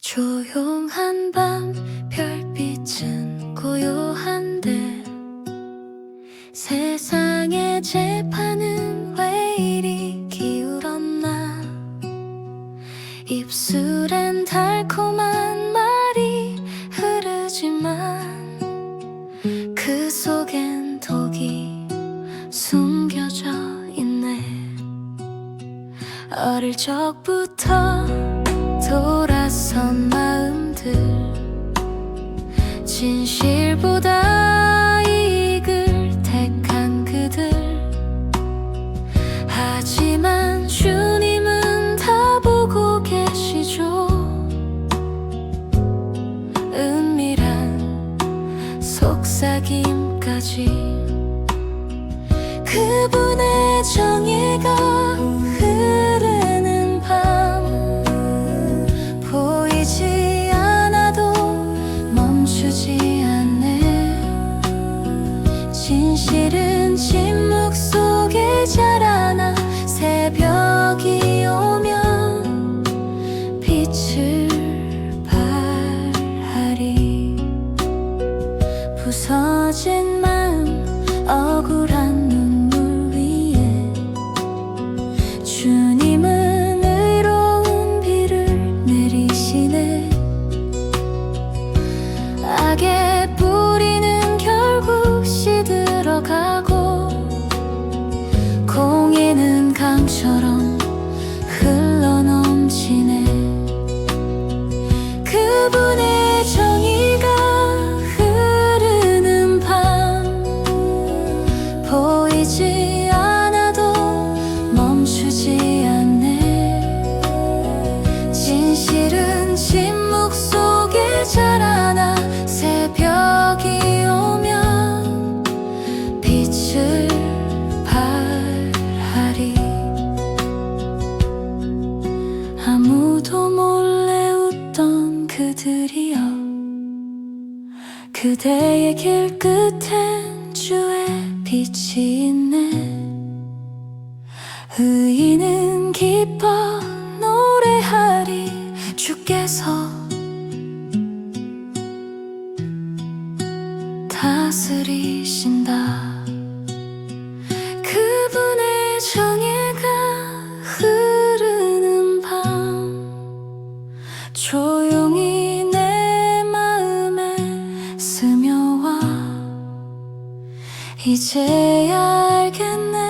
조용한 밤 별빛은 고요한데 세상의 재판은 왜 이리 기울었나? 입술엔 달콤한 말이 흐르지만 그 속엔 독이 숨겨져 있네. 어릴 적부터 속삭임까지. 그분의 정의가 부서진 마음 억울한 눈물 위에 주님은 의로운 비를 내리시네. 악의 뿌리는 결국 시들어가고 공의는 강처럼 보이지 않아도 멈추지 않네. 진실은 침묵 속에 자라나 새벽이 오면 빛을 발하리. 아무도 몰래 웃던 그들이여 그대의 길 끝엔 빛이 있네. 의인은 기뻐 노래하리 주께서. 다스리신다. 그분의 정의가 흐르는 밤. 조용히 이제야 알겠네